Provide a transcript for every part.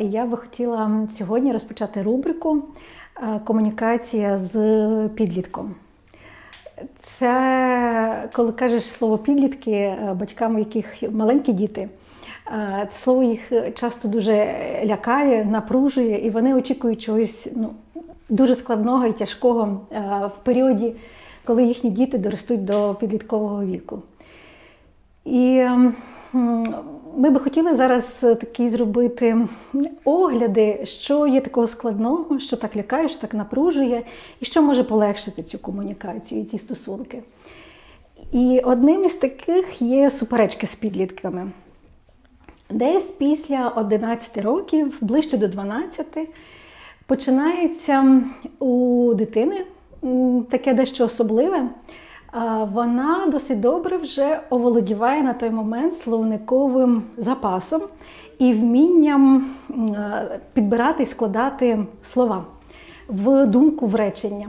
Я би хотіла сьогодні розпочати рубрику е, Комунікація з підлітком. Це коли кажеш слово підлітки е, батькам, у яких маленькі діти, е, це слово їх часто дуже лякає, напружує, і вони очікують чогось ну, дуже складного і тяжкого в періоді, коли їхні діти доростуть до підліткового віку. І м, ми би хотіли зараз такі зробити огляди, що є такого складного, що так лякає, що так напружує, і що може полегшити цю комунікацію і ці стосунки. І одним із таких є суперечки з підлітками. Десь після 11 років, ближче до 12, починається у дитини таке дещо особливе. Вона досить добре вже оволодіває на той момент словниковим запасом і вмінням підбирати і складати слова в думку в речення.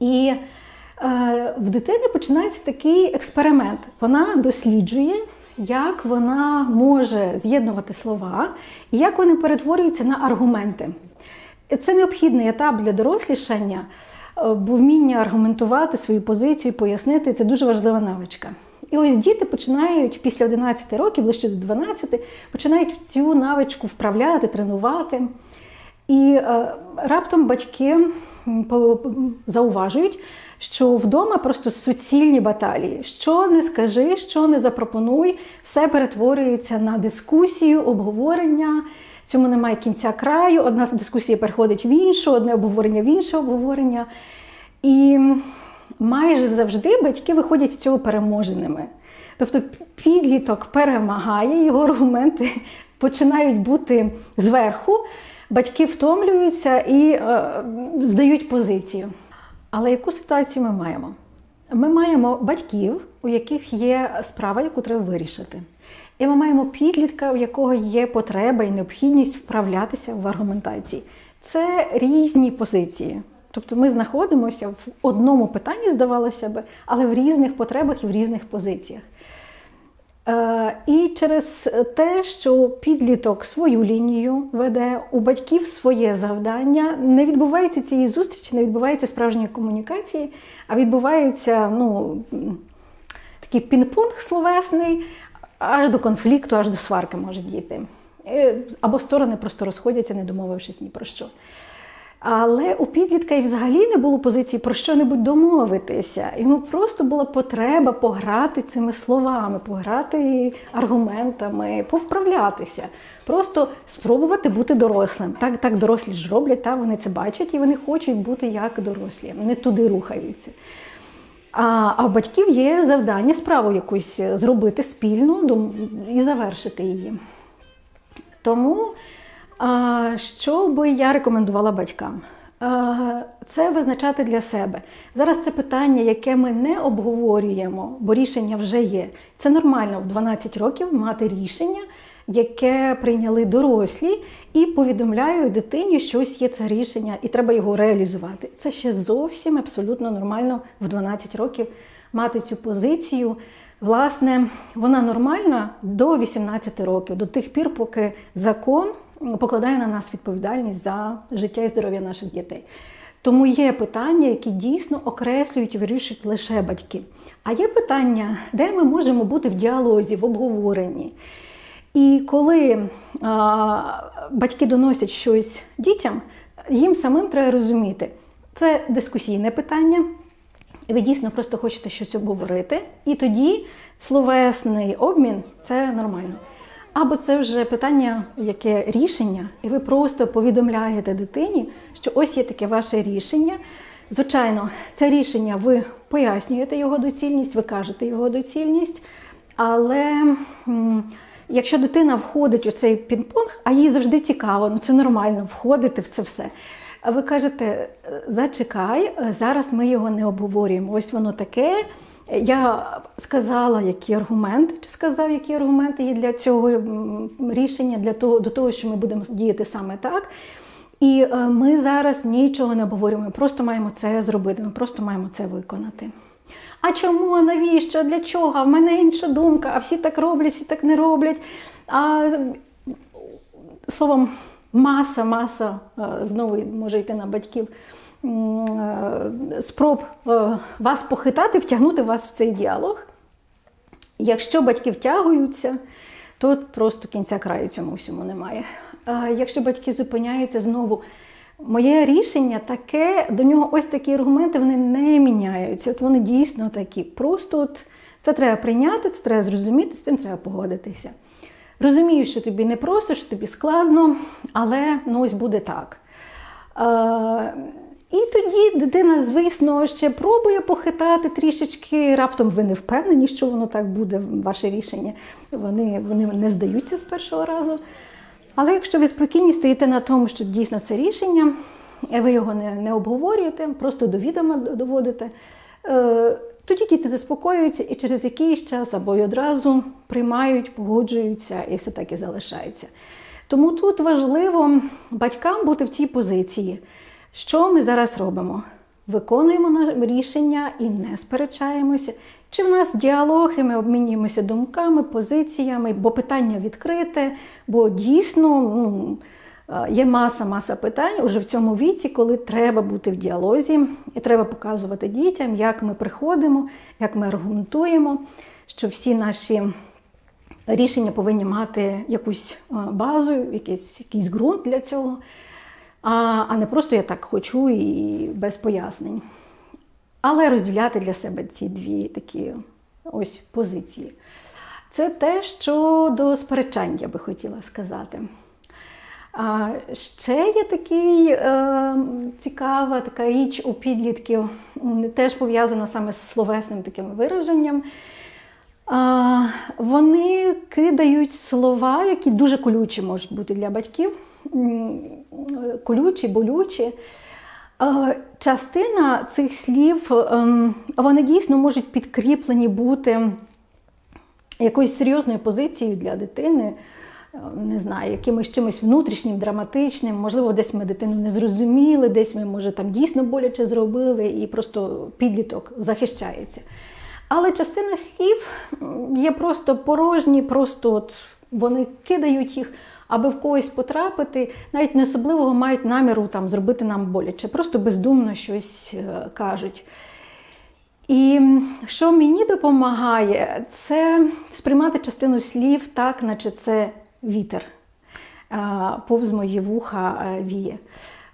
І е, в дитини починається такий експеримент. Вона досліджує, як вона може з'єднувати слова і як вони перетворюються на аргументи. Це необхідний етап для дорослішання, вміння аргументувати свою позицію, пояснити це дуже важлива навичка. І ось діти починають після 11 років, ближче до 12, починають цю навичку вправляти, тренувати. І е, раптом батьки зауважують, що вдома просто суцільні баталії. Що не скажи, що не запропонуй, все перетворюється на дискусію, обговорення. Цьому немає кінця краю. Одна дискусія переходить в іншу, одне обговорення в інше обговорення. І майже завжди батьки виходять з цього переможеними. Тобто підліток перемагає, його аргументи починають бути зверху, батьки втомлюються і е, здають позицію. Але яку ситуацію ми маємо? Ми маємо батьків, у яких є справа, яку треба вирішити. І ми маємо підлітка, у якого є потреба і необхідність вправлятися в аргументації. Це різні позиції. Тобто ми знаходимося в одному питанні, здавалося би, але в різних потребах і в різних позиціях. Е, І через те, що підліток свою лінію веде, у батьків своє завдання, не відбувається цієї зустрічі, не відбувається справжньої комунікації, а відбувається ну, такий пінг-понг словесний, аж до конфлікту, аж до сварки може дійти. Е, Або сторони просто розходяться, не домовившись ні про що. Але у підлітка і взагалі не було позиції про що-небудь домовитися. Йому просто була потреба пограти цими словами, пограти аргументами, повправлятися, просто спробувати бути дорослим. Так, так дорослі ж роблять, та вони це бачать і вони хочуть бути як дорослі, вони туди рухаються. А, а в батьків є завдання справу якусь зробити спільну і завершити її. Тому а, що би я рекомендувала батькам? Це визначати для себе. Зараз це питання, яке ми не обговорюємо, бо рішення вже є. Це нормально в 12 років мати рішення, яке прийняли дорослі, і повідомляють дитині, що ось є це рішення, і треба його реалізувати. Це ще зовсім абсолютно нормально в 12 років мати цю позицію. Власне, вона нормальна до 18 років, до тих пір, поки закон покладає на нас відповідальність за життя і здоров'я наших дітей. Тому є питання, які дійсно окреслюють і вирішують лише батьки. А є питання, де ми можемо бути в діалозі, в обговоренні. І коли а, батьки доносять щось дітям, їм самим треба розуміти, це дискусійне питання, ви дійсно просто хочете щось обговорити, і тоді словесний обмін це нормально. Або це вже питання, яке рішення, і ви просто повідомляєте дитині, що ось є таке ваше рішення. Звичайно, це рішення ви пояснюєте його доцільність, ви кажете його доцільність, але якщо дитина входить у цей пінг-понг, а їй завжди цікаво, ну це нормально входити в це все. А ви кажете, зачекай, зараз ми його не обговорюємо. Ось воно таке. Я сказала, які аргументи, чи сказав, які аргументи є для цього рішення, для того, до того, що ми будемо діяти саме так. І е, ми зараз нічого не обговорюємо, ми просто маємо це зробити, ми просто маємо це виконати. А чому, а навіщо? Для чого? В мене інша думка, а всі так роблять, всі так не роблять. А словом, маса, маса е, знову може йти на батьків. е, Спроб е, вас похитати, втягнути вас в цей діалог. Якщо батьки втягуються, то просто кінця краю цьому всьому немає. Якщо батьки зупиняються знову, моє рішення таке, до нього ось такі аргументи вони не міняються. От вони дійсно такі. Просто от це треба прийняти, це треба зрозуміти, з цим треба погодитися. Розумію, що тобі не просто, що тобі складно, але ну ось буде так. Е, і тоді дитина, звісно, ще пробує похитати трішечки. Раптом ви не впевнені, що воно так буде, ваше рішення. Вони, вони не здаються з першого разу. Але якщо ви спокійні стоїте на тому, що дійсно це рішення, і ви його не, не обговорюєте, просто до відома доводите, е, тоді діти заспокоюються і через якийсь час або й одразу приймають, погоджуються і все так і залишається. Тому тут важливо батькам бути в цій позиції. Що ми зараз робимо? Виконуємо рішення і не сперечаємося. Чи в нас діалог, і ми обмінюємося думками, позиціями, бо питання відкрите, бо дійсно ну, е, є маса-маса питань уже в цьому віці, коли треба бути в діалозі, і треба показувати дітям, як ми приходимо, як ми аргументуємо, що всі наші рішення повинні мати якусь е, базу, якийсь, якийсь ґрунт для цього, а, а не просто я так хочу і без пояснень. Але розділяти для себе ці дві такі ось позиції. Це те, що до сперечань я би хотіла сказати. А ще є такий е, цікава така річ у підлітків, теж пов'язана саме з словесним таким вираженням. А, вони кидають слова, які дуже колючі можуть бути для батьків, колючі, болючі. Е, Частина цих слів, ем, вони дійсно можуть підкріплені бути якоюсь серйозною позицією для дитини, е, не знаю, якимось чимось внутрішнім, драматичним, можливо, десь ми дитину не зрозуміли, десь ми, може, там дійсно боляче зробили, і просто підліток захищається. Але частина слів є просто порожні, просто от вони кидають їх, аби в когось потрапити, навіть не особливого мають наміру там зробити нам боляче, просто бездумно щось е, кажуть. І що мені допомагає, це сприймати частину слів так, наче це вітер. А, Повз мої вуха е, віє.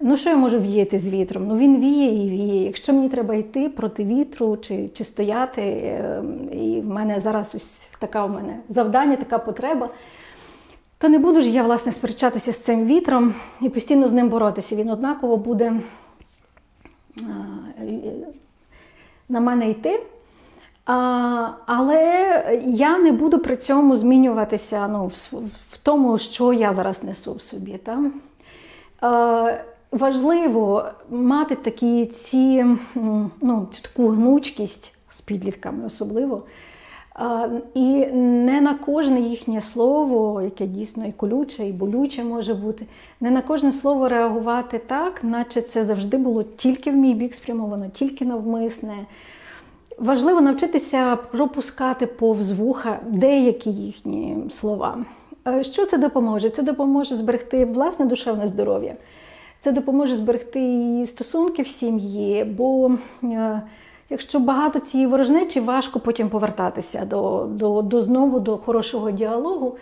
Ну, що я можу віяти з вітром? Ну він віє і віє. Якщо мені треба йти проти вітру чи, чи стояти, е, і в мене зараз ось така в мене завдання, така потреба, то не буду ж я, власне, сперечатися з цим вітром і постійно з ним боротися. Він однаково буде е, на мене йти. А, але я не буду при цьому змінюватися ну, в, в тому, що я зараз несу в собі. Та? Е, важливо мати такі ці, ну, цю таку гнучкість з підлітками особливо. І не на кожне їхнє слово, яке дійсно і колюче, і болюче може бути, не на кожне слово реагувати так, наче це завжди було тільки в мій бік спрямовано, тільки навмисне. Важливо навчитися пропускати повз вуха деякі їхні слова. Е, Що це допоможе? Це допоможе зберегти власне душевне здоров'я. Це допоможе зберегти і стосунки в сім'ї, бо е, якщо багато цієї ворожнечі, важко потім повертатися до, до, до знову до хорошого діалогу.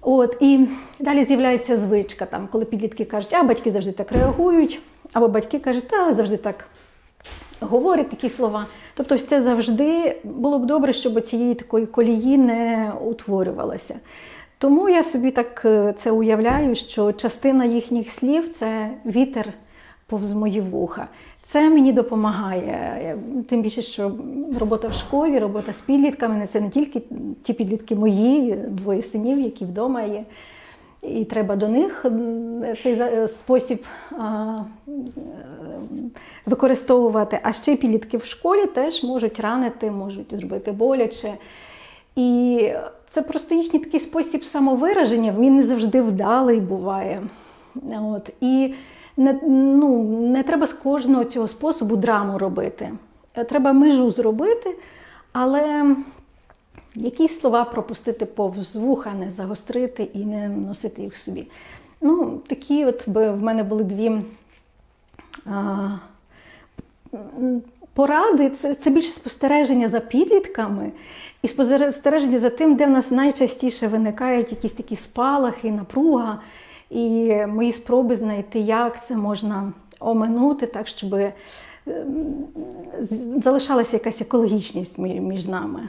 От, і далі з'являється звичка, там, коли підлітки кажуть, а батьки завжди так реагують, або батьки кажуть, та завжди так говорять такі слова. Тобто, це завжди було б добре, щоб цієї такої колії не утворювалося. Тому я собі так е, це уявляю, що частина їхніх слів це вітер повз мої вуха. Це мені допомагає. Е, Тим більше, що робота в школі, робота з підлітками це не тільки ті підлітки мої, двоє синів, які вдома є. І треба до них цей е, спосіб е, використовувати. А ще підлітки в школі теж можуть ранити, можуть зробити боляче. І це просто їхній такий спосіб самовираження, він не завжди вдалий буває. От. І не, ну, не треба з кожного цього способу драму робити. Треба межу зробити, але Якісь слова пропустити повз вуха, не загострити і не носити їх собі. Ну, такі от в мене були дві а, поради. Це, це більше спостереження за підлітками і спостереження за тим, де в нас найчастіше виникають якісь такі спалахи, напруга, і мої спроби знайти, як це можна оминути, так, щоб ем, залишалася якась екологічність мі- між нами.